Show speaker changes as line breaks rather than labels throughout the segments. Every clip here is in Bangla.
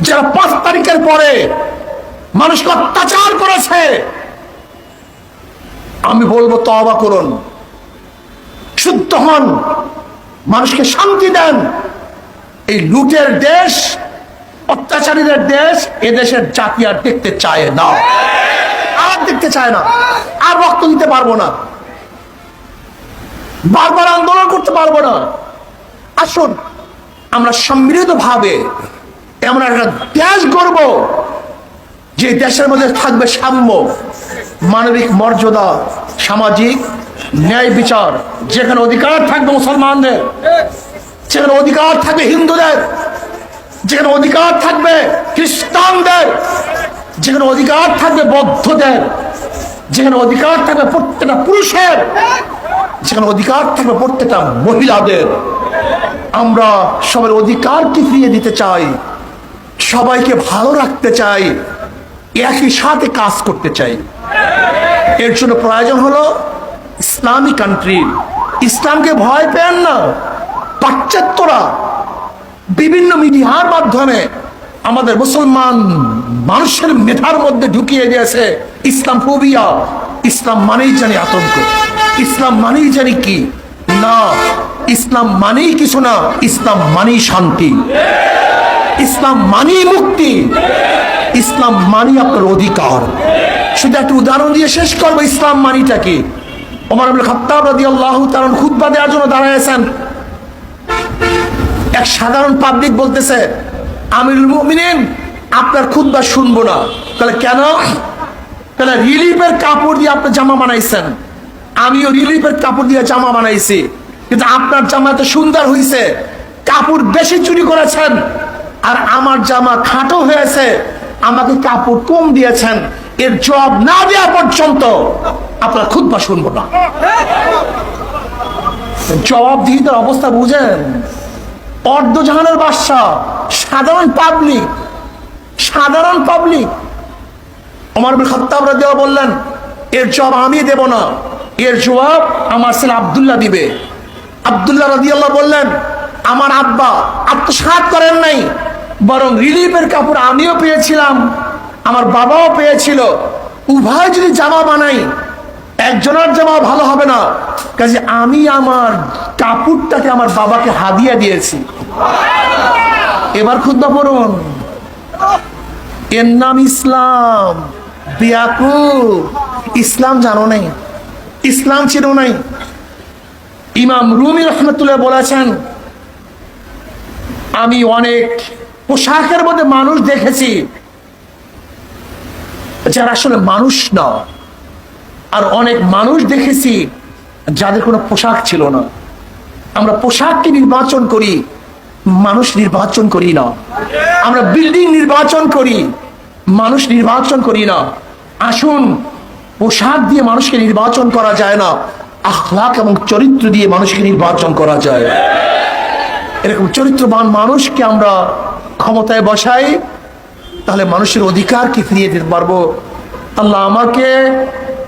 যারা পাঁচ তারিখের পরে মানুষকে অত্যাচার করেছে, আমি বলব তবা করুন। শুদ্ধ হন, মানুষকে শান্তি দেন। এই লুটের দেশ, অত্যাচারীদের দেশ, এ দেশের জাতি আর দেখতে চায় না। আর দেখতে চায় না। আর রক্ত দিতে পারব না। বারবার আন্দোলন করতে পারব না। আসুন আমরা সম্মিলিত ভাবে এমন একটা দেশ গড়ব, যে দেশের মধ্যে থাকবে সাম্য, মানবিক মর্যাদা, সামাজিক ন্যায় বিচার। যেখানে অধিকার থাকবে মুসলমানদের, যেখানে অধিকার থাকবে হিন্দুদের, যেখানে অধিকার থাকবে খ্রিস্টানদের, যেখানে অধিকার থাকবে বৌদ্ধদের, যেখানে অধিকার থাকবে প্রত্যেকটা পুরুষের, যেখানে অধিকার থাকবে প্রত্যেকটা মহিলাদের। আমরা সবার অধিকারকে ফিরিয়ে দিতে চাই, সবাইকে ভালো রাখতে চাই, একই সাথে কাজ করতে চাই। এর জন্য প্রয়োজন হলো ইসলামী কান্ট্রি ইসলামকে ভয় পেন না। পাশ্চাত্যরা বিভিন্ন মিডিয়ার মাধ্যমে আমাদের মুসলমান মানুষের মেধার মধ্যে ঢুকিয়ে দিয়েছে ইসলাম ফোবিয়া ইসলাম মানেই জানি আতঙ্ক। ইসলাম মানেই জানি কি? না। ইসলাম মানেই কিছু না, ইসলাম মানেই শান্তি। ইসলাম মানেই মুক্তি। ইসলাম মানি আপনার অধিকার। শুধু একটা উদাহরণ দিয়ে শেষ করব, ইসলাম মানিটা কি? ওমর খাত্তাব তাআলা খুতবা দেওয়ার জন্য এক সাধারণ পাবলিক বলতেছে, আমিরুল মুমিনিন, আপনার খুতবা শুনব না। তাহলে কেন? তাহলে রিলিফের কাপড় দিয়ে আপনি জামা বানাইছেন। আমিও রিলিফের কাপড় দিয়ে জামা বানাইছি। কিন্তু আপনার জামা এত সুন্দর হয়েছে কাপড় বেশি চুরি করেছেন। আর আমার জামা খাটো হয়েছে। আমাকে কাপড় কম দিয়েছেন। এর জবাব না দেওয়া পর্যন্ত আপনার খুতবা শুনব না। জবাব দিহিতার অবস্থা বুঝেন? অর্ধজাহানের বাদশা সাধারণ পাবলিক সাধারণ পাবলিক আমার খত্তাব দেওয়া বললেন, এর জবাব আমি দেব না। এর জবাব আমার ছেলে আবদুল্লাহ দিবে। আব্দুল্লাহ রাদিয়াল্লাহ বললেন, আমার আব্বা আত্মসাৎ করেন নাই, বরং রিলিফের কাপড় আমিও পেয়েছিলাম, আমার বাবাও পেয়েছিল। উভয় যদি জামা বানাই, একজনের জামা ভালো হবে না। কাজে আমি আমার কাপড়টাকে আমার বাবাকে হাদিয়া দিয়েছি। এবার খুদ্া পড়ুন। এর নাম ইসলাম। বিয়াকু ইসলাম জানো নাই? ইসলাম ছিল নাই। ইমাম রুমি রহমতুল্লাহ বলেছেন, আমি অনেক পোশাকের মধ্যে মানুষ দেখেছি, যারা আসলে মানুষ না আর অনেক মানুষ দেখেছি, যাদের কোনো পোশাক ছিল না। আমরা পোশাককে নির্বাচন করি, মানুষ নির্বাচন করি না। আমরা বিল্ডিং নির্বাচন করি, মানুষ নির্বাচন করি না। আসুন পোশাক দিয়ে মানুষকে নির্বাচন করা যায় না। আখলাক এবং চরিত্র দিয়ে মানুষকে নির্বাচন করা যায়। এরকম চরিত্রবান মানুষকে আমরা ক্ষমতায় বসাই, তাহলে মানুষের অধিকার অধিকারকে ফিরিয়ে দিতে পারব? আল্লাহ আমাকে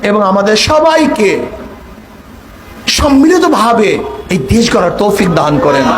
এবং আমাদের সবাইকে সম্মিলিতভাবে এই দেশ গড়ার তৌফিক দান করেন।